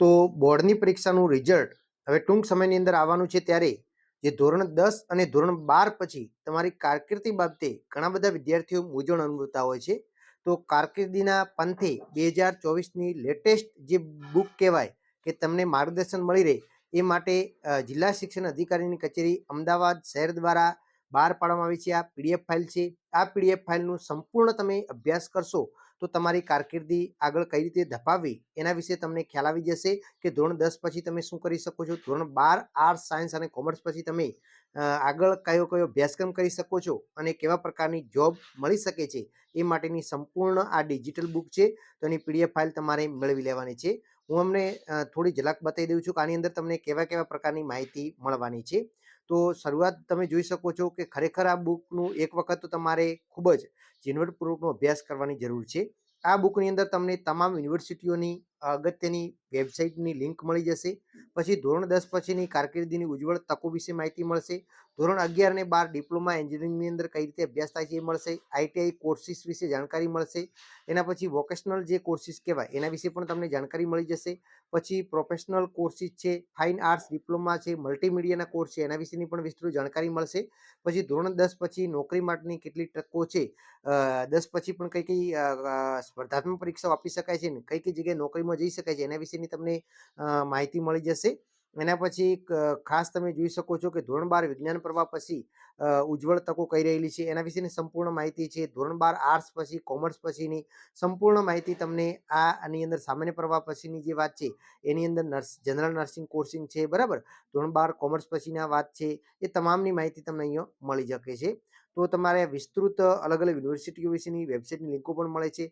તો બોર્ડની પરીક્ષાનું રિઝલ્ટ હવે ટૂંક સમયની અંદર આવવાનું છે ત્યારે જે ધોરણ દસ અને ધોરણ બાર પછી તમારી કારકિર્દી બાબતે ઘણા બધા વિદ્યાર્થીઓ મૂંઝવણ અનુભવતા હોય છે. તો કારકિર્દીના પંથે બે હજાર ચોવીસની લેટેસ્ટ જે બુક કહેવાય કે તમને માર્ગદર્શન મળી રહે એ માટે જિલ્લા શિક્ષણ અધિકારીની કચેરી અમદાવાદ શહેર દ્વારા બહાર પાડવામાં આવી છે. આ પીડીએફ ફાઇલ છે. આ પીડીએફ ફાઇલનું સંપૂર્ણ તમે અભ્યાસ કરશો તો તમારી કારકિર્દી આગળ કઈ રીતે ધપાવવી, એના વિશે તમને ખ્યાલ આવી જશે કે ધોરણ દસ પછી તમે શું કરી શકો છો, ધોરણ બાર આર્ટ્સ, સાયન્સ અને કોમર્સ પછી તમે આગળ કયો કયો અભ્યાસક્રમ કરી શકો છો અને કેવા પ્રકારની જોબ મળી શકે છે એ માટેની સંપૂર્ણ આ ડિજિટલ બુક છે, તો એની પીડીએફ ફાઇલ તમારે મેળવી લેવાની છે. હું અમને થોડી ઝલક બતાવી દઉં છું કે આની અંદર તમને કેવા કેવા પ્રકારની માહિતી મળવાની છે. તો શરૂઆત તમે જોઈ શકો છો કે ખરેખર આ બુકનું એક વખત તો તમારે ખૂબ જ ઝીણવટપૂર્વકનો અભ્યાસ કરવાની જરૂર છે. આ બુકની અંદર તમને તમામ યુનિવર્સિટીઓની અગત્યની વેબસાઇટની લિંક મળી જશે. પછી ધોરણ દસ પછીની કારકિર્દીની ઉજ્જવળ તકો વિશે માહિતી મળશે. ધોરણ અગિયાર અને બાર ડિપ્લોમા એન્જિનિયરિંગની અંદર કઈ રીતે અભ્યાસ થાય છે એ મળશે. આઈટીઆઈ કોર્સિસ વિશે જાણકારી મળશે. એના પછી વોકેશનલ જે કોર્સિસ કહેવાય એના વિશે પણ તમને જાણકારી મળી જશે. પછી પ્રોફેશનલ કોર્સિસ છે, ફાઇન આર્ટ્સ ડિપ્લોમા છે, મલ્ટીમીડિયાના કોર્સ છે એના વિશેની પણ વિસ્તૃત જાણકારી મળશે. પછી ધોરણ દસ પછી નોકરી માટેની કેટલી તકો છે. દસ પછી પણ કઈ કઈ સ્પર્ધાત્મક પરીક્ષાઓ આપી શકાય છે ને કઈ કઈ જગ્યાએ નોકરીમાં જઈ શકાય છે. એના વિશેની તમને માહિતી મળી જશે. એના પછી ખાસ તમે જોઈ શકો છો કે ધોરણ બાર વિજ્ઞાન પ્રવાહ પછી ઉજ્જવળ તકો કહી રહેલી છે. એના વિશેની સંપૂર્ણ માહિતી છે ધોરણ બાર આર્ટ્સ પછી કોમર્સ પછીની. સંપૂર્ણ માહિતી તમને આ આની અંદર સામાન્ય પ્રવાહ પછીની જે વાત છે, એની અંદર નર્સ, જનરલ નર્સિંગ કોર્સિંગ છે, બરાબર? ધોરણ બાર કોમર્સ પછીના વાત છે, એ તમામની માહિતી તમને અહીંયા મળી શકે છે. તો તમારે વિસ્તૃત અલગ અલગ યુનિવર્સિટીઓ વિશેની વેબસાઇટની લિંકો પણ મળે છે.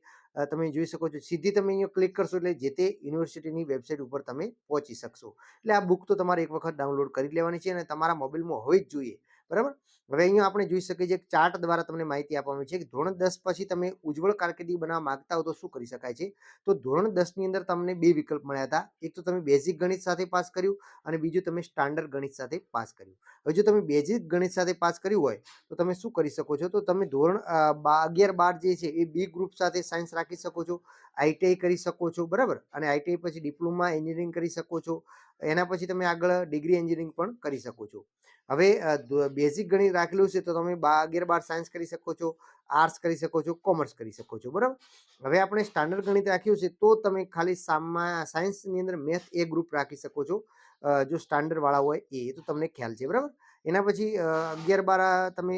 તમે જોઈ શકો છો, સીધી તમે અહીંયા ક્લિક કરશો એટલે જે તે યુનિવર્સિટીની વેબસાઇટ ઉપર તમે પહોંચી શકશો. એટલે આ બુક તો તમારે એક વખત ડાઉનલોડ કરી લેવાની છે અને તમારા મોબાઈલમાં હોવી જ જોઈએ. બરાબર? હવે અહીંયા આપણે જોઈ શકીએ છીએ ચાર્ટ દ્વારા તમને માહિતી આપવામાં છે કે ધોરણ દસ પછી તમે ઉજ્જવળ કારકિર્દી બનાવવા માંગતા હો તો શું કરી શકાય છે? તો ધોરણ દસની અંદર તમને બે વિકલ્પ મળ્યા હતા. એક તો તમે બેઝિક ગણિત સાથે પાસ કર્યું અને બીજું તમે સ્ટાન્ડર્ડ ગણિત સાથે પાસ કર્યું. હવે જો તમે બેઝિક ગણિત સાથે પાસ કર્યું હોય તો તમે શું કરી શકો છો? તો તમે ધોરણ અગિયાર બાર જે છે એ બી ગ્રુપ સાથે સાયન્સ રાખી શકો છો. આઈટીઆઈ કરી શકો છો, બરાબર? અને આઈટીઆઈ પછી ડિપ્લોમા એન્જિનિયરિંગ કરી શકો છો. એના પછી તમે આગળ ડિગ્રી એન્જિનિયરિંગ પણ કરી શકો છો. હવે બેઝિક ગણિત રાખેલું છે તો તમે અગિયાર બાર સાયન્સ કરી શકો છો આર્ટ્સ કરી શકો છો કોમર્સ કરી શકો છો, બરાબર? હવે આપણે સ્ટાન્ડર્ડ ગણિત રાખ્યું છે તો તમે ખાલી સાયન્સની અંદર મેથ એ ગ્રુપ રાખી શકો છો જો સ્ટાન્ડર્ડ વાળા હોય એ તો તમને ખ્યાલ છે, બરાબર? એના પછી અગિયાર બાર તમે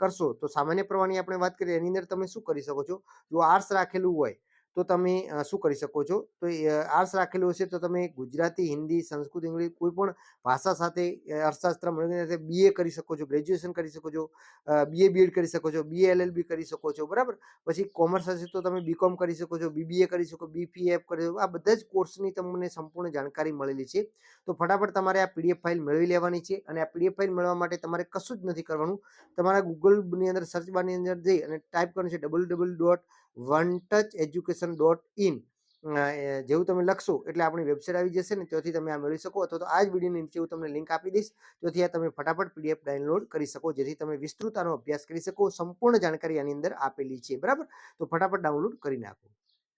કરશો તો સામાન્ય પ્રવાહની આપણે વાત કરીએ એની અંદર તમે શું કરી શકો છો? જો આર્ટ્સ રાખેલું હોય તો તમે શું કરી શકો છો? તો આર્ટ્સ રાખેલું હશે તો તમે ગુજરાતી, હિન્દી, સંસ્કૃત, ઇંગ્લિશ કોઈ પણ ભાષા સાથે અર્થશાસ્ત્ર સાથે બીએ કરી શકો છો, ગ્રેજ્યુએશન કરી શકો છો બીએ બીએડ કરી શકો છો બીએ એલએલબી કરી શકો છો, બરાબર? પછી કોમર્સ હશે તો તમે બીકોમ કરી શકો છો બીબીએ કરી શકો બીપીએફ કરી શકો, આ બધા જ કોર્સની તમને સંપૂર્ણ જાણકારી મળેલી છે. તો ફટાફટ તમારે આ પીડીએફ ફાઇલ મેળવી લેવાની છે અને આ પીડીએફ ફાઇલ મેળવવા માટે તમારે કશું જ નથી કરવાનું. તમારા ગૂગલની અંદર સર્ચ બારની અંદર જઈ અને ટાઈપ કરવાનું છે double double dot one touch education dot in જેવું તમે લખશો, એટલે આપણી વેબસાઇટ આવી જશે ને, ત્યાંથી તમે આ મેળવી શકો. અથવા તો આ જ વિડીયોની નીચે હું તમને લિંક આપી દઈશ, ત્યાંથી આ તમે ફટાફટ પીડીએફ ડાઉનલોડ કરી શકો, જેથી તમે વિસ્તૃત આનો અભ્યાસ કરી શકો, સંપૂર્ણ જાણકારી આની અંદર આપેલી છે. બરાબર? તો ફટાફટ ડાઉનલોડ કરી નાખો.